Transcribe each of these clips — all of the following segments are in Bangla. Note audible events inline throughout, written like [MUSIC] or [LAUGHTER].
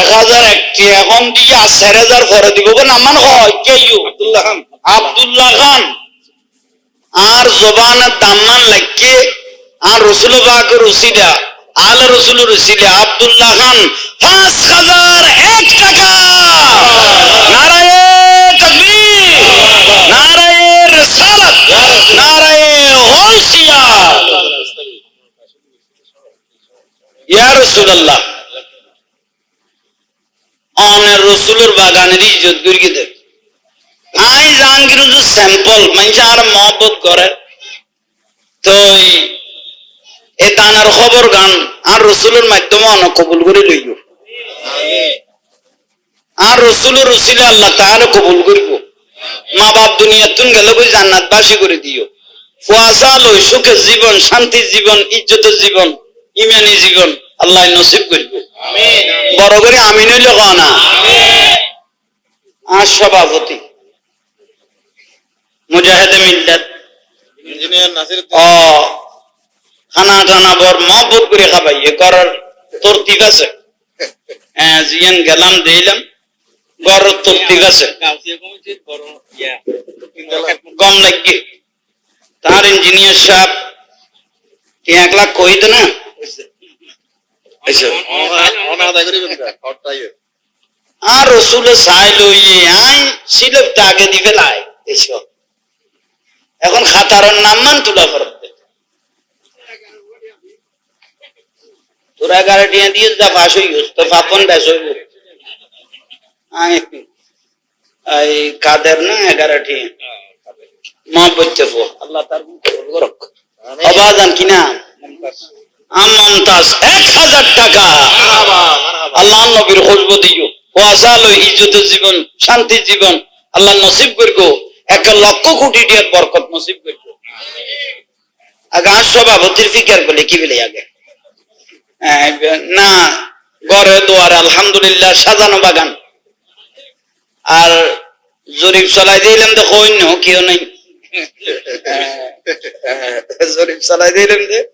এক হাজার একটি এখন দিয়ে আর চার হাজার পরে দিব নামান হয়। কে আব্দুল্লাহ খান। আব্দুল্লাহ খান। আর জবানের দাম্মান আর রসুল রসিদা, আল রসুল রসিদা, আব্দুল্লাহ খান পাঁচ হাজার এক টাকা। নারায়ে তকবীর, নারায়ে রিসালাত, নারায়ে গাউসিয়া ইয়া রাসূলুল্লাহ। অনের রসুলের বাগানের ইজ্জত করি দেখ? আই জাহাঙ্গীর স্যাম্পল মানুষ আর মহব্বত করে তো এই দানার খবর গান আর রসুলের মাধ্যমে অনেক কবুল করে লইব। আর রসুলের রসিলে আল্লাহ তাহলে কবুল করিব। মা বাপ দুনিয়া তুন গেলে বই জান্নাত বাসি করে দিও। কুয়াশা লই সুখের জীবন, শান্তির জীবন, ইজ্জতের জীবন, ইমানি জীবন, আল্লাহ নসিব করিব। বড় করে আমি নইলে না। আর সভাপতি মুজাহিদে মিল্লাত ইঞ্জিনিয়ার নাসির ও খানা টানা বর মহব্বত করে খাবাই। এ করার তরতিব আছে। হ্যাঁ জিয়ান গেলাম দিলাম আছে। কম লাগবে তার ইঞ্জিনিয়ার সাহেব এক লাখ কই না আচ্ছা। অনাদা করিবেন কা হটটাই আর রসুল চাই লই আই সিলেবটা আগে দিবে লাই এখন খাতারের নাম মান তুলা ফরক তোরা গাড়ি দিয়ে যা ফাঁস হই গেছ তো ফাপন ব্যাস হইব আই এই কাদের না এগারোটি মা বলতে ফো আল্লাহ তার অবাদান কিনা। এক হাজার টাকা। আল্লাহ নবীর খুশব দিও। ওয়াসা লই ইজ্জতের জীবন শান্তির জীবন আল্লাহ নসিব করব একটা লক্ষ কোটি টিয়ার বরকত নসিব করব আগে আর সভাপতির ফিকার বলে কি বলে আগে? হ্যাঁ, না ঘরে দোয়ার আলহামদুলিল্লাহ সাজানো বাগান। আর জরিপ চলাই দিলাম তো হইন কেউ নাই। [LAUGHS] জরিপ চলাই দিলাম যে।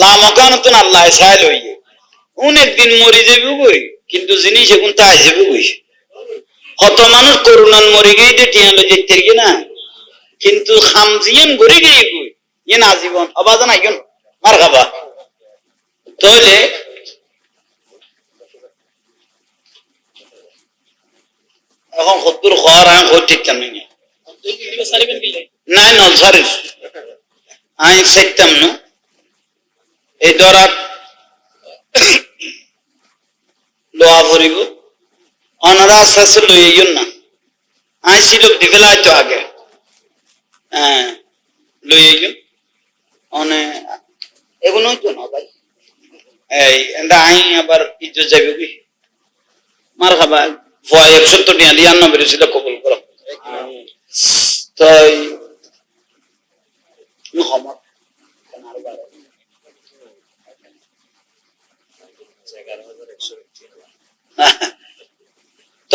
লইয়ে লামকানতুন আল্লাহ চাই লইয়ে অনেক দিন মরি যাবি গই কিন্তু জিনিস এখন তাই যাবি গই কত মানুষ করুণান মরি গিয়ে দিয়ে টিয়া লই যেতে না। কিন্তু খামজিয়ান গড়ি গিয়ে গই ইয়ে না জীবন। অবাদন আইগন মার খাবা। তাহলে এখন সত্তর খোয়ার আম খোঁজ ঠিক কেমন সারিবেন কিলে নাই আমি চাইতাম না এই দরাত লোহা ভরিব অনারা আস্তে আস্তে লই না। আই সিলক দি ফেলাই তো আগে। হ্যাঁ লই আইন অনে এগুলোই তো না ভাই? এই এটা আই আবার ইজ্জত যাবে কি? মার খাবা ভয় একশো তো নিয়ে দিয়ে আন্ন বেরিয়েছিল কবুল করো। তাই Muhammad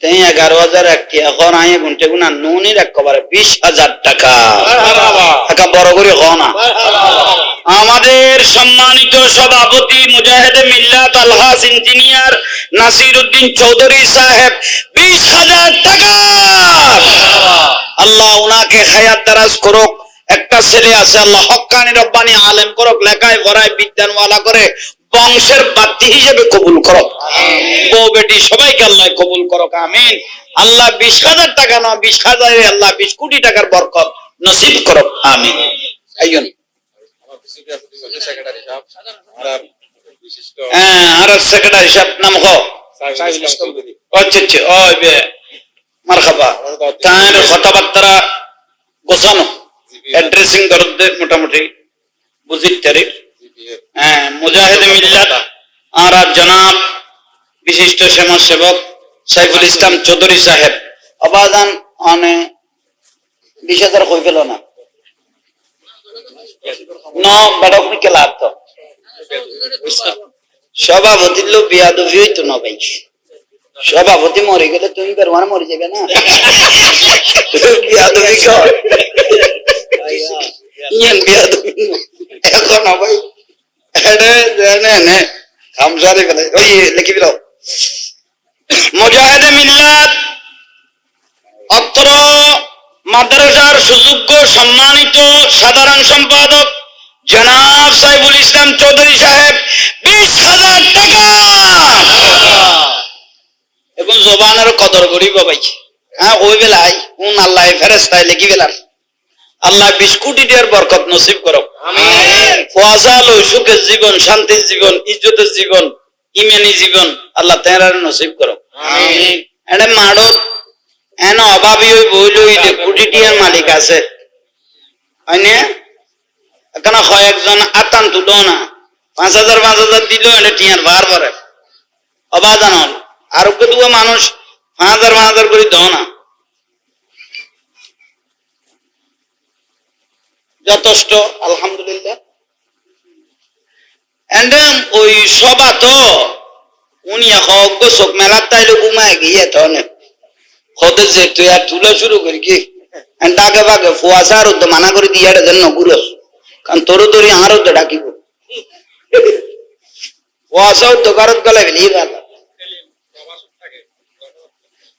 তাই এগারো হাজার একটি এখন আই ঘন্টে গুণা নুনির একেবারে বিশ হাজার টাকা। টাকা বড় করে হ আমাদের সম্মানিত সভাপতি মুজাহিদে মিল্লাত আলহাস ইঞ্জিনিয়ার নাসির উদ্দিন চৌধুরী সাহেব বিশ হাজার টাকা। আল্লাহ ওনাকে খায়াত দারাজ করুক। একটা ছেলে আছে আল্লাহ হক্কানি রব্বানি আলেম করুক লেখায় ভরায় বিজ্ঞানওয়ালা করে বংশের বাতি হিসেবে কবুল করো। বউ বেটি সবাইকে আল্লাহ কবুল করুক আমিন। আল্লাহ বিশ হাজার টাকা না বিশ হাজারে আল্লাহ বিশ কোটি টাকার বরকত নসিব করুক আমিন। আর হ্যাঁ আর সেক্রেটারি সাহেব নাম হ। আচ্ছা আচ্ছা ওই বে মারহাবা। তার কথাবার্তা গোছানো। অ্যাড্রেসিং মোটামুটি বুঝির তারিখ। হ্যাঁ মুজাহিদ মিল্লাত। আর আর জনাব বিশিষ্ট সমাজ সেবক সাইফুল ইসলাম চৌধুরী সাহেব। অবাদান অনে বিশ হাজার হয়ে গেল না? ন বেড়ক কেলা তো। সভাপতির লোক বিয়াদবি হইতো না ভাই। সভাপতি মরে গেলে তুমি বেরোয়ার মরে যাবে না। বিয়াদবি কর। ইয়ান বিয়াদবি এখন ভাই। এডে জেনে নে খামসারি ফেলে ওই লিখি দিল মুজাহিদ মিল্লাত অত্র মাদ্রাসার সুযোগ্য সম্মানিত সাধারণ সম্পাদক জনাব সাইফুল ইসলাম চৌধুরী সাহেব বিশ হাজার টাকা! এবং জবানের কদর করি বাবাই হ্যাঁ ওই বেলায় উন আল্লাহ ফেরেস্তায় লিখি বেলার আল্লাহ বিস্কুটি দিয়ার বরকত নসিব করো ফোয়াশা সুখের জীবন শান্তির জীবন ইজ্জতের জীবন ইমানি জীবন আল্লাহ তেরার নসিব করো। এনে মাড়ত এন অভাবী ওই বইল যে কোটি টিয়ার মালিক আছে। হয়নে? এখানে কয়েকজন আতান তুলো না। পাঁচ হাজার পাঁচ হাজার দিল এটা টিয়ার ভার পরে। অবাদান আরোগ্য দুয়া মানুষ পাঁচ হাজার পাঁচ হাজার করে দাও না। যথেষ্ট, আলহামদুলিল্লাহ। উনি চোখ মেলার তাইলে ঘুমায় গিয়ে যে তুই আর শুরু করি কি? ডাকে ফুয়াশা আর তো মানা করে দিয়ে যেন ঘুরস। কারণ তোর তোর আরও তো ডাকিব। গলে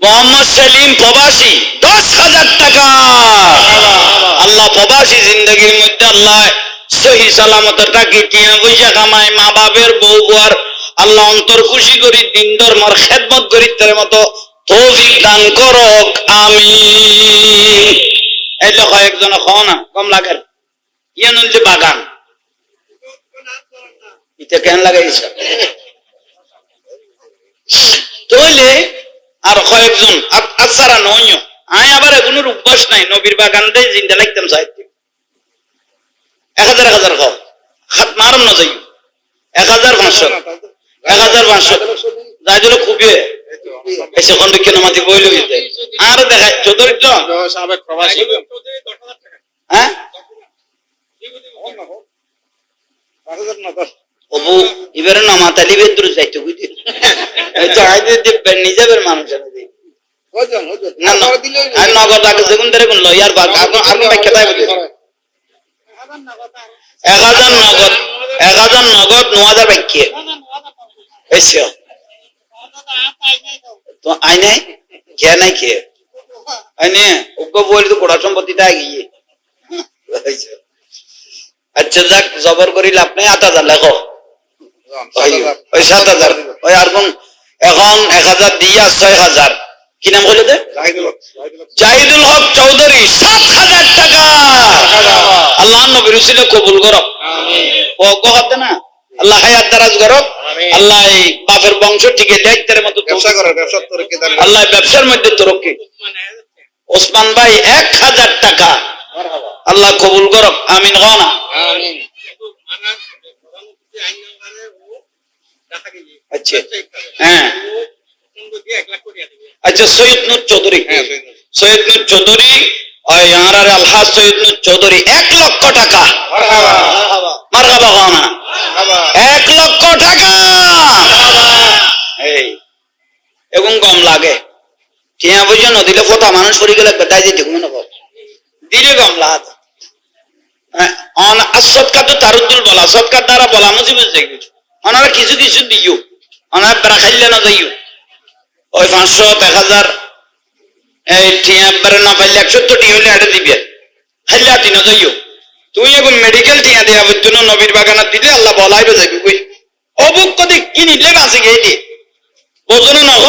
মোহাম্মদ সেলিম প্রবাসী। হাজার টাকা আল্লাহ প্রবাসী জিন্দগির মধ্যে আল্লাহ সহি সালামতের টাকি টিয়া পয়সা কামায়। মা বাপের বউ বুয়ার আল্লাহ অন্তর খুশি করি, দিন ধর্মর খেদমত করি, তার মতো তৌফিক দান করক। আমি এই লোক একজন খাও না, কম লাগে ইয়ে যে বাগান। এটা কেন লাগাইছে? তইলে আর কয়েকজন আচ্ছারা নয়। আয় আবার এগুলোর অভ্যাস নাই নবীর বাগান দেয় জিন্দা লাগতাম সাহিত্য এক হাজার এক হাজার হাত মারম না যাই এক হাজার পাঁচশো। এক হাজার পাঁচশো। যাই দিল খুবই এসে খন্ড কেন মাতি বইল আর সাবেক প্রবাসী হ্যাঁ? অবু এবারে না মাতালি বেদ্রু যাইতে বুঝলি? [LAUGHS] তো আইতে দিবেন নিজের মানুষ না না আর নগদ আগে যেগুন ধরে কোন লয়ার বা এখন আর কোন ব্যাখ্যা তাই বুঝলি এক হাজার নগদ এক হাজার নগদ ন হাজার ব্যাখ্যা এসে। তো আই নাই? খেয়ে নাই খেয়ে আইনে ওকে বলি তো কোড়া সম্পত্তিটা গিয়ে। আচ্ছা। যাক জবর করি লাভ নাই আট হাজার লেখো। ওই সাত হাজার। ওই আর কোন এখন এক হাজার দিয়ে ছয় হাজার। কি নাম বলে দে জাহিদুল হক। চৌধুরী সাত হাজার টাকা। আল্লাহ নবীর ছিল কবুল করো। ও না। আল্লাহ হায়াত দারাজ করো। আল্লাহ এই বাপের বংশ টিকে দায়িত্বের মতো ব্যবসা করে ব্যবসা তরক্কি আল্লাহ ব্যবসার মধ্যে তরক্কি। ওসমান ভাই এক হাজার টাকা। আল্লাহ কবুল করো। আমিন গনা আচ্ছা। হ্যাঁ। আচ্ছা সৈয়দ নূর চৌধুরী। হ্যাঁ, সৈয়দ নূর। চৌধুরী। আলহাজ সৈয়দ নূর চৌধুরী এক লক্ষ টাকা। মারহাবা। গনা এক লক্ষ টাকা। এই। এবং কম লাগে। টিয়া বুঝে নদিলে ফোটা মানুষ পড়ে গেলে বেটাই যেতে মনে কর দিলে কম অন সৎকার তো তারুদ্দুল বলা সৎকার দ্বারা বলা মুজি বুঝতে কিছু কিছু কিছু দিও ওনারা বেড়া খাইলে না যাইও ওই পাঁচশো এক হাজার। না পাইলে একশো তো হলে এটা দিবে। খাইলে দিন যাইও। তুই এখন মেডিকেল টিয়া দেয়া জন্য নবীর বাগানত দিলে আল্লাহ বলাইবে যাবি কই অবুক কদি কিনিলে বাঁচি গিয়ে দিয়ে বোঝনো নহ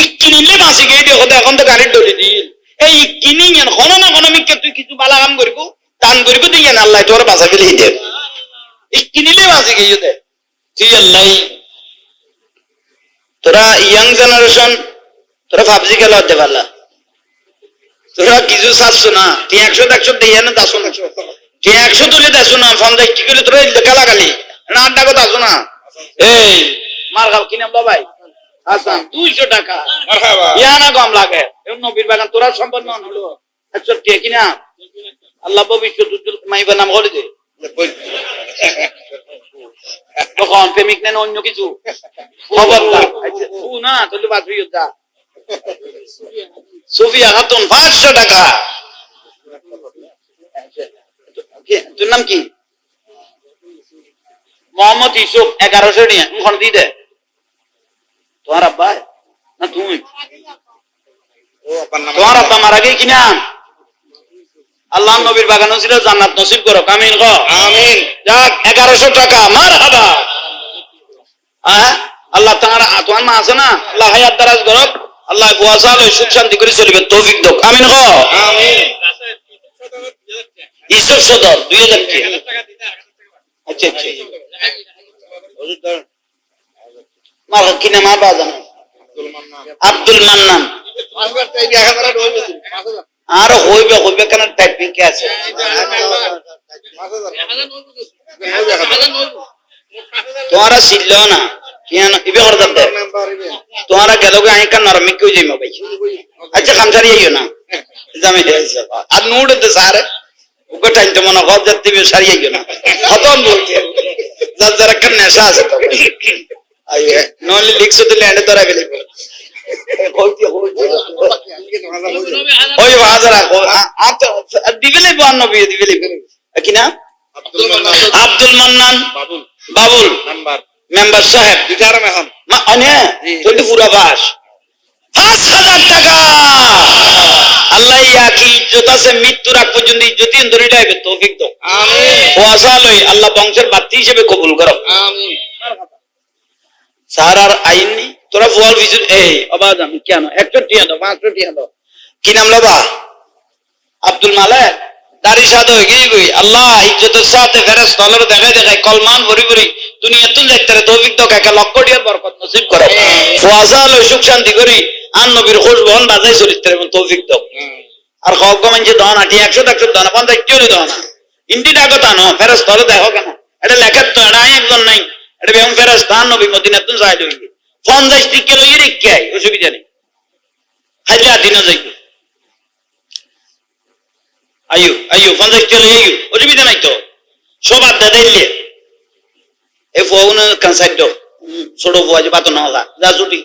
ই কিনিলে বাঁচি গিয়ে দিয়ে হতে এখন তো গাড়ির ডলি দিল এই কিনি ইয়ান হন না হন মিকে তুই কিছু বালা কাম করিব দান করিব ইয়ান আল্লাহ তোর বাঁচা ফেলে দে। এই কিনিলে বাঁচি গিয়ে দে। তুই আল্লাহ। তোরা ইয়াং জেনারেশন তোরা পাবজি খেলা হতে পারলা। তোরা কিছু চাচ্ছ না তুই একশো একশো দিয়ে না দাসো না। তুই একশো তুলে দাসো না পঞ্চাশ কি করে তোরা খেলা গালি না আড্ডা কথা আসো না? এই। মার খাও কিনে বাবাই আসান দুইশো টাকা। ইয়া না কম লাগে। নবীর বাগান তোরা সম্পন্ন হলো। একশো টিয়া কিনা আল্লাহ ভবিষ্যৎ মাইবার নাম বলে দে। তখন প্রেমিক নেন অন্য কিছু? খবরদার না। তাহলে বাদ হইও সুফিয়া খাতুন পাঁচশো টাকা তোর নাম কি? মোহাম্মদ ইসুফ এগারোশো নিয়ে। দিয়ে দে তোমার আব্বা? না তুমি তোমার আব্বা মারা গিয়ে কিনা? আল্লাহ নবীর বাগান ছিল জান্নাত নসিব করো। কামিন আমিন। যাক এগারোশো টাকা মার হাবা হ্যাঁ? আল্লাহ তোমার তোমার মা আছে না? আল্লাহ হায়াত দারাজ করক। আল্লাহ আলো সুখ শান্তি করে চলবে তৌফিক দোক। আমিন ঈশ্বর সদর দুই হাজার কি? আচ্ছা আচ্ছা। মার কিনা মা বাজান আব্দুল মান্নান। আর হইবে হইবে কেন? টাইপিং কে আছে। তোমারা ছিল না ইবে করতাম দে। তোমারা গেল গে আই কান নরমি কই যাইমা ভাই আচ্ছা খামসারি আইও না জামি হেলছে আর নুড দে সারে উকে টাইম তো মনে কর যাতে বে সারি আইও না খতম বলছে যার যারা কেন নেশা আছে তো আইয়ে নলি লিখছে তো ল্যান্ড ধরা গেলে কইতে কইতে আজকে তো হাজার হয়ে যাবে। ওই হাজারা আত বান্ন বিয়ে দিবেলে কি না? আব্দুল মান্নান। বাবুল। মেম্বার। সাহেব। রিটায়ার এখন। অনে। পুরা বাস। আল্লাহ কি ইজ্জত আছে? মৃত্যুর আগ পর্যন্ত ইজ্জতি ধরে যাইবে তৌফিক দাও। আমিন। ওয়াসা আল্লাহ বংশের বাতি হিসেবে কবুল করো। আমিন। স্যার আইন তোরা ফুয়াল ভিজুন এই অবাদ আমি কেন? একশো টিয়া দাও পাঁচশো টিয়া দাও। কি নাম লবা আব্দুল মালেক? দাড়ি সাদ হয়ে গিয়ে আল্লাহ ইজ্জতের সাথে ফেরেস তলের দেখাই দেখাই কলমান ভরি ভরি দুনিয়া তুল দেখতে তৌফিক দাও, কাকে লক্ষ টিয়ার বরকত নসিব সুখ শান্তি করি আর নবীর খোঁজ বহন বাজাই চরিত্রে এবং তৌফিক দাও। আর গমান যে দহনা টি একশো একশো দহনা, পঞ্চাশ টিওলি দহনা। ইন্টি ডাকো তা নো ফেরস তলে দেখো কেন? এটা লেখার তো এটা একজন নাই, এটা বেগম ফেরস তান নবী মদিনা তুন সাহায্য হইবে। পঞ্চাশ টিকে লই রেখে আই অসুবিধা নেই। হাজরা দিনও যাই আয়ু আয়ু পঞ্চাশ টিকে লই আয়ু, অসুবিধা নাই তো। সব আড্ডা দিলে। এ ফোন কানসাইড ছোট ফুয়া যে বাতো না যা ছুটি।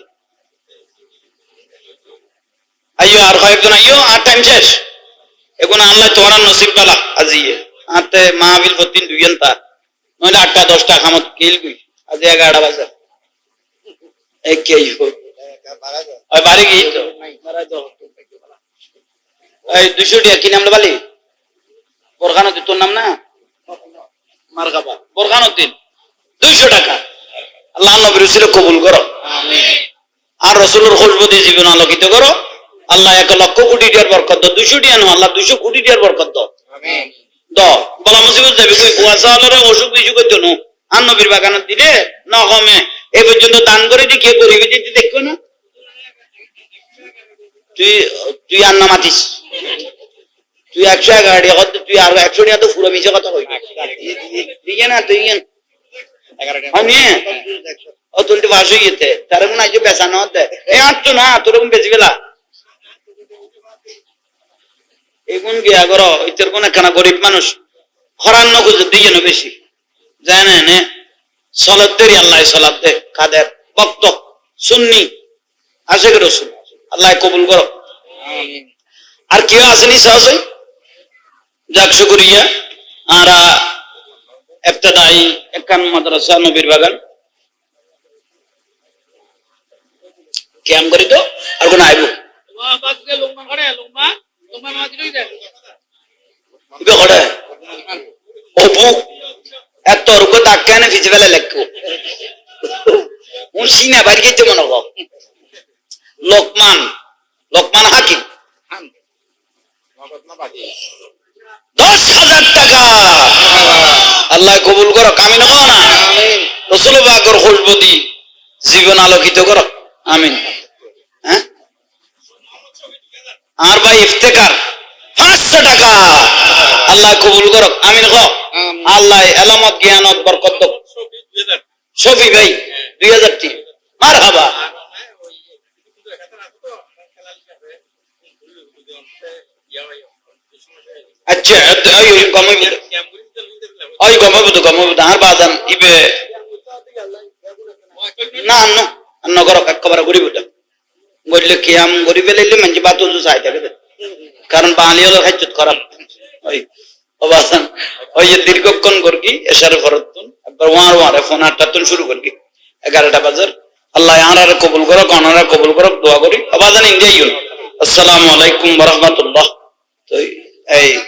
আইও আর কয়েকজন আইও আর টাইম শেষ। এখন আল্লাহ তোমার নসিব পেলা আজি। আতে মাহবিল প্রতিদিন দুইজন তা নইলে আটটা, দশটা খামত কিল গুই আজ এগারোটা বাজে। এক কে আইও বাড়ি গিয়ে এই দুশো টিয়া কি নাম বালি বোরখান উদ্দিন তোর নাম না? মার খাবা বোরখান দুইশো টাকা। আল্লাহ নবীর ছিল কবুল করো। আর রসুলের খুশবু দিয়ে জীবন আলোকিত করো। আল্লাহ এক লক্ষ কোটি টিয়ার বরকত দাও। দুশো টিয়া নো আল্লাহ দুশো কোটি টিয়ার বরকত দাও। দ বলা মুসিবত যাবে। কই কুয়াশা হলরে অসুখ বিসুখ হইতো নো। আর নবীর বাগানত দিলে ন কমে এই পর্যন্ত দান করে দি কে গরিবে যদি দেখো না। তুই তুই আর না মাতিস তুই একশো এগারো তুই আর একশো তো পুরো মিশে কথা কইবি দিকে না? তুই। এগারোটা। হয় নিয়ে। ও তুলতে বাস হয়ে তার মনে হয় বেচানো হতে এই আটটো না তোরকম বেশি বেলা এগুন গিয়া করো? ইতের কোন একখানা গরিব মানুষ। হরান্ন খুঁজে দিয়ে না বেশি। যায় না নে। সলাদ দেরি আল্লাহ কাদের? ভক্ত সুন্নি। আশেখ রসুল আল্লাহ কবুল করো। আর কেউ আসেনি সহজে যাক, শুক্রিয়া। আর এফতেদাই একান মাদ্রাসা, নবীর বাগান। ক্যাম করি তো? আর কোন আইব? মনে লোকমান লোকমান হাকিম। দশ হাজার টাকা। আল্লাহ কবুল করো কামিন হও না। রসুল বাগর খুশবুদি জীবন আলোকিত করো। আমিন। হ্যাঁ? আর ভাই ইফতেকার, পাঁচশো টাকা। আল্লাহ কবুল করক আমিন ক আমিন। আল্লাহ এলামত জ্ঞানত বরকত। শফি ভাই, দুই হাজার টি মার হাবা আচ্ছা করো কারণ বাঙালি হলো খারাপ। ওই ওই যে দীর্ঘক্ষণ করকি, এসারে ফরতুন একবার ওয়ার ওয়ারে ফোন শুরু করকি। এগারোটা বাজার। আল্লাহ আনারে কবুল করো কনারে কবুল করো দোয়া করি। অবাজান ইন্ডিয়া আসসালামু আলাইকুম রহমতুল্লাহ। তো Hey,